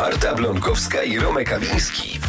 Marta Blonkowska i Romek Awiński.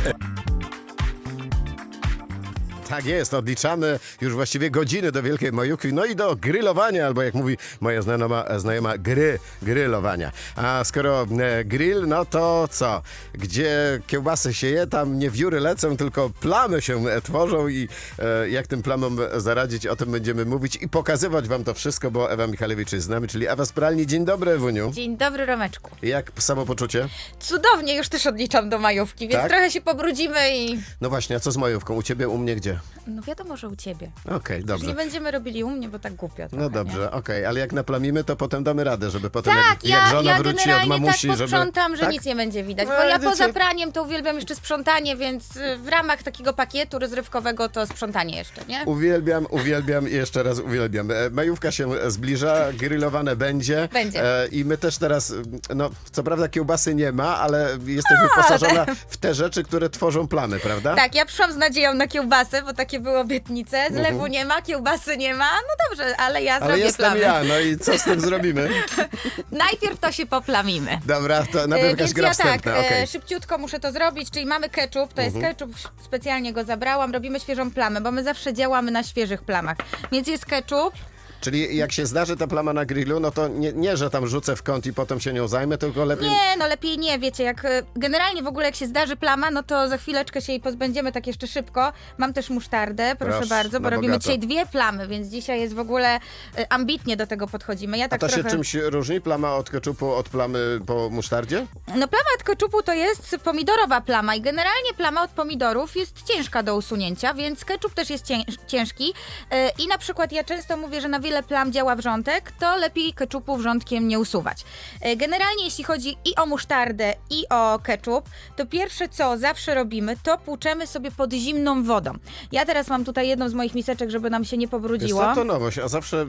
Tak jest, odliczamy już właściwie godziny do Wielkiej Majówki, no i do grillowania, albo jak mówi moja znajoma, znajoma gry, grillowania. A skoro e, grill, no to co? Gdzie kiełbasy się je, tam nie wióry lecą, tylko plamy się e, tworzą i e, jak tym plamom zaradzić, o tym będziemy mówić i pokazywać wam to wszystko, bo Ewa Michalewicz jest z nami, czyli Ewa Spralni. Dzień dobry, Ewuniu. Dzień dobry, Romeczku. Jak samopoczucie? Cudownie, już też odliczam do majówki, więc Tak? trochę się pobrudzimy i... No właśnie, a co z majówką? U ciebie, u mnie gdzie? No wiadomo, że u ciebie. Okej, Już dobrze. nie będziemy robili u mnie, bo tak głupio trochę, No dobrze, okej, ale jak naplamimy, to potem damy radę, żeby potem Tak, jak, ja, jak żona ja wróci od generalnie mamusi, tak żeby... posprzątam, że tak? nic nie będzie widać, No, bo ja wiecie- poza praniem to uwielbiam jeszcze sprzątanie, więc y, w ramach takiego pakietu rozrywkowego to sprzątanie jeszcze, nie? Uwielbiam, uwielbiam i jeszcze raz uwielbiam. E, Majówka się zbliża, grillowane będzie. Będzie. E, I my też teraz, no co prawda kiełbasy nie ma, ale jesteś wyposażona w te rzeczy, które tworzą plamy, prawda? Tak, ja przyszłam z nadzieją na kiełbasę, bo takie były obietnice. Mhm. Zlewu nie ma, kiełbasy nie ma. No dobrze, ale ja Ale zrobię jestem plamy. ja, no i co z tym zrobimy? Najpierw to się poplamimy. Dobra, to E, najpierw jakaś Więc gra ja tak, wstępna, e, okej. szybciutko muszę to zrobić, czyli mamy ketchup, to jest Mhm. ketchup, specjalnie go zabrałam, robimy świeżą plamę, bo my zawsze działamy na świeżych plamach. Więc jest ketchup, Czyli jak się zdarzy ta plama na grillu, no to nie, nie, że tam rzucę w kąt i potem się nią zajmę, tylko lepiej... nie, no lepiej nie, wiecie, jak e, generalnie w ogóle jak się zdarzy plama, no to za chwileczkę się jej pozbędziemy tak jeszcze szybko. Mam też musztardę, proszę, Proszę, bardzo, bo robimy bogato. dzisiaj dwie plamy, więc dzisiaj jest w ogóle e, ambitnie do tego podchodzimy. Ja A tak to się trochę... czymś różni, plama od keczupu od plamy po musztardzie? No plama od keczupu to jest pomidorowa plama i generalnie plama od pomidorów jest ciężka do usunięcia, więc keczup też jest cięż, ciężki Yy, i na przykład ja często mówię, że na wiele plam działa wrzątek, to lepiej keczupu wrzątkiem nie usuwać. Yy, Generalnie jeśli chodzi i o musztardę i o keczup, to pierwsze co zawsze robimy, to płuczemy sobie pod zimną wodą. Ja teraz mam tutaj jedną z moich miseczek, żeby nam się nie pobrudziło. co, to nowość, a zawsze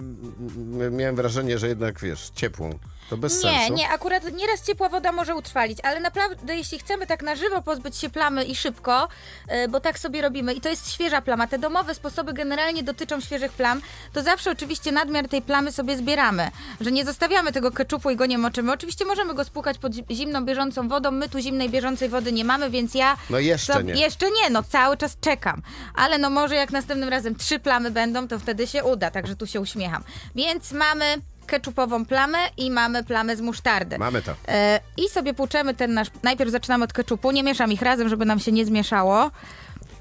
miałem wrażenie, że jednak, wiesz, ciepłą. To bez Nie, sensu. nie, akurat nieraz ciepła woda może utrwalić, ale naprawdę jeśli chcemy tak na żywo pozbyć się plamy i szybko, y, bo tak sobie robimy i to jest świeża plama, te domowe sposoby generalnie dotyczą świeżych plam, to zawsze oczywiście nadmiar tej plamy sobie zbieramy, że nie zostawiamy tego keczupu i go nie moczymy. Oczywiście możemy go spłukać pod zi- zimną, bieżącą wodą, my tu zimnej, bieżącej wody nie mamy, więc ja... No jeszcze so- nie. Jeszcze nie, no cały czas czekam, ale no może jak następnym razem trzy plamy będą, to wtedy się uda, także tu się uśmiecham. Więc mamy keczupową plamę i mamy plamę z musztardy. Mamy to. E, I sobie płuczemy ten nasz. Najpierw zaczynamy od keczupu. Nie mieszam ich razem, żeby nam się nie zmieszało.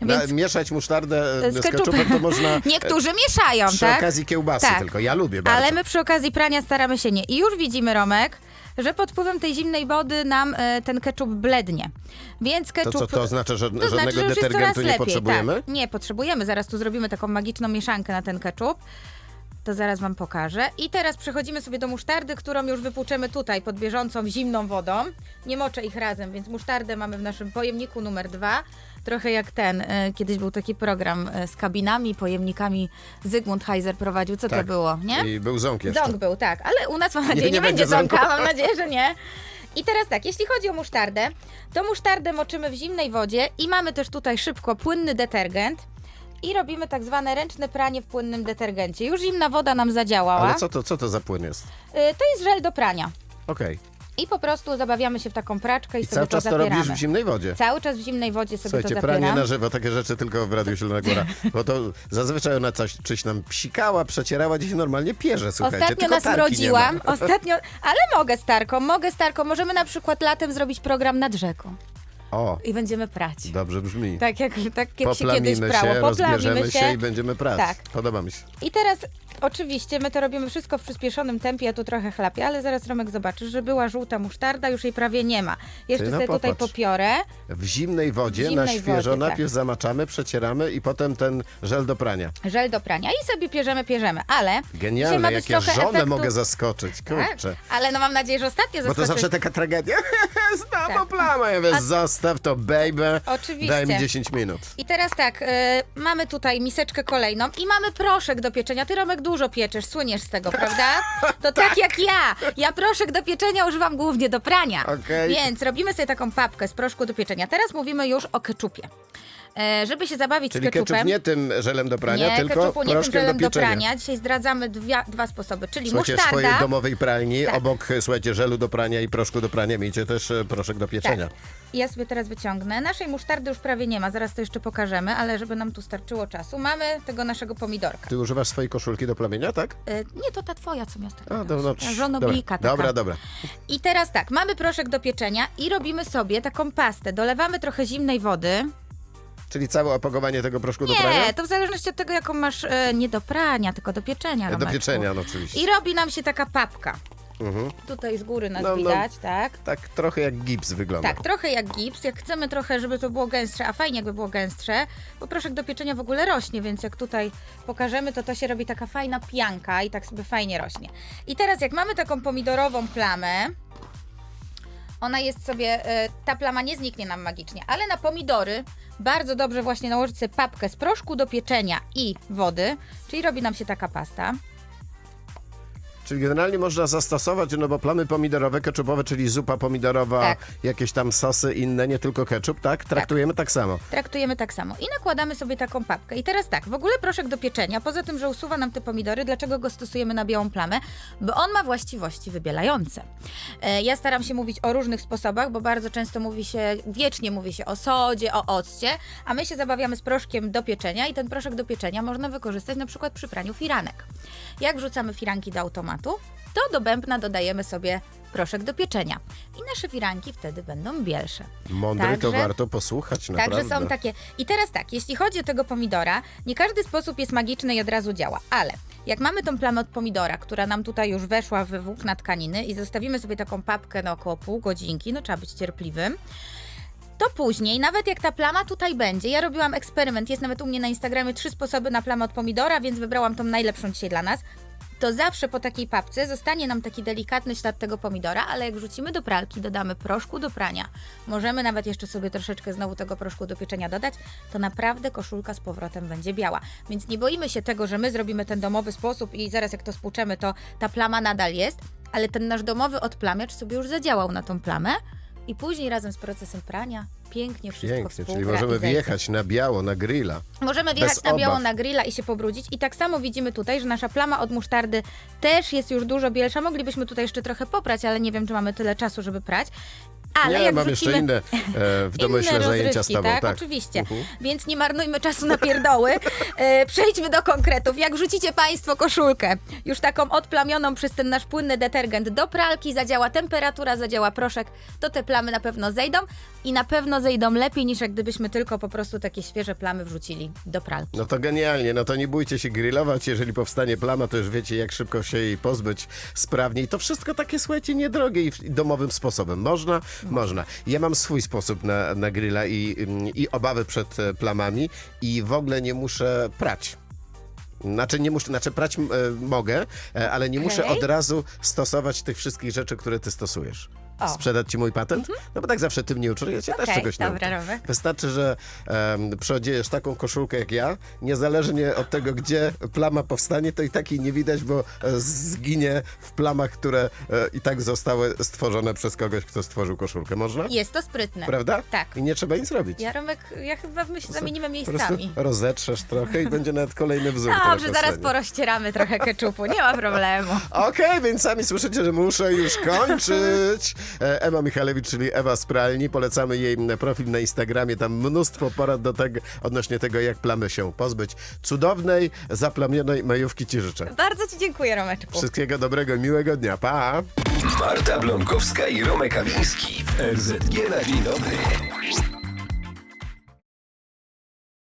Na, Więc mieszać musztardę e, z z keczupem. keczupem to można e, niektórzy mieszają, przy tak? okazji kiełbasy Tak. tylko. Ja lubię bardzo. Ale my przy okazji prania staramy się nie. I już widzimy, Romek, że pod wpływem tej zimnej wody nam e, ten keczup blednie. Więc To keczup. co, to znaczy, że To znaczy, żadnego że już jest coraz detergentu nie lepiej. potrzebujemy? Tak. Nie, potrzebujemy. Zaraz tu zrobimy taką magiczną mieszankę na ten keczup. To zaraz wam pokażę. I teraz przechodzimy sobie do musztardy, którą już wypłuczemy tutaj pod bieżącą zimną wodą. Nie moczę ich razem, więc musztardę mamy w naszym pojemniku numer dwa. Trochę jak ten, e, kiedyś był taki program e, z kabinami, pojemnikami. Zygmunt Heiser prowadził. Co to Tak. było, nie? I był ząk jeszcze. Ząg był, tak, ale u nas mam nadzieję nie nie, będzie będzie ząka, mam nadzieję, że nie. I teraz tak, jeśli chodzi o musztardę, to musztardę moczymy w zimnej wodzie i mamy też tutaj szybko płynny detergent i robimy tak zwane ręczne pranie w płynnym detergencie. Już zimna woda nam zadziałała. Ale co to, co to za płyn jest? Y, To jest żel do prania. Okej. I po prostu zabawiamy się w taką praczkę i, I sobie cały czas to zapieramy. robisz w zimnej wodzie. Cały czas w zimnej wodzie sobie Słuchajcie, to pranie zapieram. na żywo, takie rzeczy tylko w Radiu Zielona Góra. Bo to zazwyczaj ona coś, czyś nam psikała, przecierała, dziś normalnie pierze, słuchajcie. Ostatnio tylko nas tarki urodziłam, Nie ma. ostatnio, ale mogę Starko, mogę Starko, możemy na przykład latem zrobić program nad rzeką O, i będziemy prać. dobrze brzmi. Tak jak, tak jak się kiedyś Poplamimy prało. się, rozbierzemy się i będziemy prać. Tak. Podoba mi się. I teraz oczywiście my to robimy wszystko w przyspieszonym tempie, ja tu trochę chlapię, ale zaraz Romek zobaczysz, że była żółta musztarda, już jej prawie nie ma. Jeszcze Ty, no sobie tutaj popatrz. popiorę. W zimnej wodzie, W zimnej na świeżo, wodzie, tak. najpierw zamaczamy, przecieramy i potem ten żel do prania. Żel do prania i sobie pierzemy, pierzemy, ale dzisiaj ma Genialne, być jak ja trochę żonę efektu... mogę zaskoczyć, Tak, kurczę. ale no mam nadzieję, że ostatnio Bo to zaskoczysz. zawsze taka tragedia. Znowu Tak. plama, ja wiesz, A- zostaw. to baby. Oczywiście. Daj mi 10 minut. I teraz tak, e, mamy tutaj miseczkę kolejną i mamy proszek do pieczenia. Ty, Romek, dużo pieczesz, słyniesz z tego, prawda? To tak jak ja. Ja proszek do pieczenia używam głównie do prania. Okej. Więc robimy sobie taką papkę z proszku do pieczenia. Teraz mówimy już o keczupie. E, żeby się zabawić Czyli z keczupem. ketchup nie tym żelem do prania, nie, tylko keczupu, nie tym proszkiem żelem do do pieczenia. prania. Dzisiaj zdradzamy dwie, dwa sposoby, czyli Słuchajcie, w musztarda. swojej domowej pralni Tak. obok, słuchajcie, żelu do prania i proszku do prania miejcie też e, proszek do pieczenia. Tak. Ja sobie teraz wyciągnę. Naszej musztardy już prawie nie ma, zaraz to jeszcze pokażemy, ale żeby nam tu starczyło czasu, mamy tego naszego pomidorka. Ty używasz swojej koszulki do plamienia, tak? E, nie, to ta twoja, co miasta. A, no, no, psz, Żonoblika dobra, taka. dobra, dobra. I teraz tak, mamy proszek do pieczenia i robimy sobie taką pastę. Dolewamy trochę zimnej wody. Czyli całe opakowanie tego proszku do prania? Nie, to w zależności od tego, jaką masz, e, nie do prania, tylko do pieczenia. Do Romeczku. pieczenia, no oczywiście. I robi nam się taka papka. Mhm. Tutaj z góry nas No, no. widać, tak? Tak trochę jak gips wygląda. Tak, trochę jak gips. Jak chcemy trochę, żeby to było gęstsze, a fajnie jakby było gęstsze, bo proszek do pieczenia w ogóle rośnie, więc jak tutaj pokażemy, to to się robi taka fajna pianka i tak sobie fajnie rośnie. I teraz jak mamy taką pomidorową plamę, ona jest sobie, e, ta plama nie zniknie nam magicznie, ale na pomidory bardzo dobrze właśnie nałożyć sobie papkę z proszku do pieczenia i wody, czyli robi nam się taka pasta. Czyli generalnie można zastosować, no bo plamy pomidorowe, keczupowe, czyli zupa pomidorowa, Tak. jakieś tam sosy inne, nie tylko ketchup, tak? Traktujemy tak, samo. Traktujemy tak samo. I nakładamy sobie taką papkę. I teraz tak, w ogóle proszek do pieczenia, poza tym, że usuwa nam te pomidory, dlaczego go stosujemy na białą plamę? Bo on ma właściwości wybielające. E, ja staram się mówić o różnych sposobach, bo bardzo często mówi się, wiecznie mówi się o sodzie, o occie, a my się zabawiamy z proszkiem do pieczenia i ten proszek do pieczenia można wykorzystać na przykład przy praniu firanek. Jak wrzucamy firanki do automatu, to do bębna dodajemy sobie proszek do pieczenia. I nasze firanki wtedy będą bielsze. Mądry to Także- warto posłuchać, naprawdę. Także są takie. I teraz tak, jeśli chodzi o tego pomidora, nie każdy sposób jest magiczny i od razu działa, ale jak mamy tą plamę od pomidora, która nam tutaj już weszła w włókna tkaniny i zostawimy sobie taką papkę na około pół godzinki, no trzeba być cierpliwym. To później, nawet jak ta plama tutaj będzie, ja robiłam eksperyment, jest nawet u mnie na Instagramie trzy sposoby na plamę od pomidora, więc wybrałam tą najlepszą dzisiaj dla nas. To zawsze po takiej papce zostanie nam taki delikatny ślad tego pomidora, ale jak wrzucimy do pralki, dodamy proszku do prania, możemy nawet jeszcze sobie troszeczkę znowu tego proszku do pieczenia dodać, to naprawdę koszulka z powrotem będzie biała. Więc nie boimy się tego, że my zrobimy ten domowy sposób i zaraz jak to spłuczemy, to ta plama nadal jest, ale ten nasz domowy odplamiacz sobie już zadziałał na tą plamę i później razem z procesem prania pięknie wszystko Pięknie, czyli współgra i możemy zejdzie. wjechać na biało, na grilla. Możemy wjechać Bez na biało obaw. na grilla i się pobrudzić. I tak samo widzimy tutaj, że nasza plama od musztardy też jest już dużo bielsza. Moglibyśmy tutaj jeszcze trochę poprać, ale nie wiem, czy mamy tyle czasu, żeby prać. Ale nie, jak mam jeszcze inne e, w domyśle Inne zajęcia z tobą. tak? Tak, Oczywiście. Mhm. Więc nie marnujmy czasu na pierdoły. E, przejdźmy do konkretów. Jak wrzucicie Państwo koszulkę, już taką odplamioną przez ten nasz płynny detergent do pralki, zadziała temperatura, zadziała proszek, to te plamy na pewno zejdą i na pewno zejdą lepiej niż jak gdybyśmy tylko po prostu takie świeże plamy wrzucili do pralki. No to genialnie, no to nie bójcie się grillować, jeżeli powstanie plama, to już wiecie jak szybko się jej pozbyć sprawnie i to wszystko takie, słuchajcie, niedrogie i domowym sposobem. Można? Można. Ja mam swój sposób na, na grilla i, i obawy przed e, plamami i w ogóle nie muszę prać. Znaczy, nie muszę, znaczy prać e, mogę, e, ale nie muszę Okej. od razu stosować tych wszystkich rzeczy, które ty stosujesz. O. Mhm. Sprzedać ci mój patent? No bo tak zawsze ty mnie uczysz, ja cię też Okej, czegoś dobra, nauczę. Wystarczy, że um, przeodziejesz taką koszulkę jak ja, niezależnie od tego, gdzie plama powstanie, to i tak jej nie widać, bo e, zginie w plamach, które e, i tak zostały stworzone przez kogoś, kto stworzył koszulkę. Można? Jest to sprytne. Prawda? Tak. I nie trzeba nic robić. Ja, Romek, ja chyba my się zamienimy Po prostu miejscami. rozetrzesz trochę i będzie nawet kolejny wzór. który Dobrze, zaraz powstanie. porozcieramy trochę keczupu, nie ma problemu. Okej, więc sami słyszycie, że muszę już kończyć. E, Ewa Michalewicz, czyli Ewa z pralni. Polecamy jej profil na Instagramie. Tam mnóstwo porad do tego, odnośnie tego, jak plamy się pozbyć. Cudownej, zaplamionej majówki ci życzę. Bardzo Ci dziękuję, Romeczku. Wszystkiego dobrego, miłego dnia. Pa! Marta Blomkowska i Romek Kamiński RZG na dzień dobry.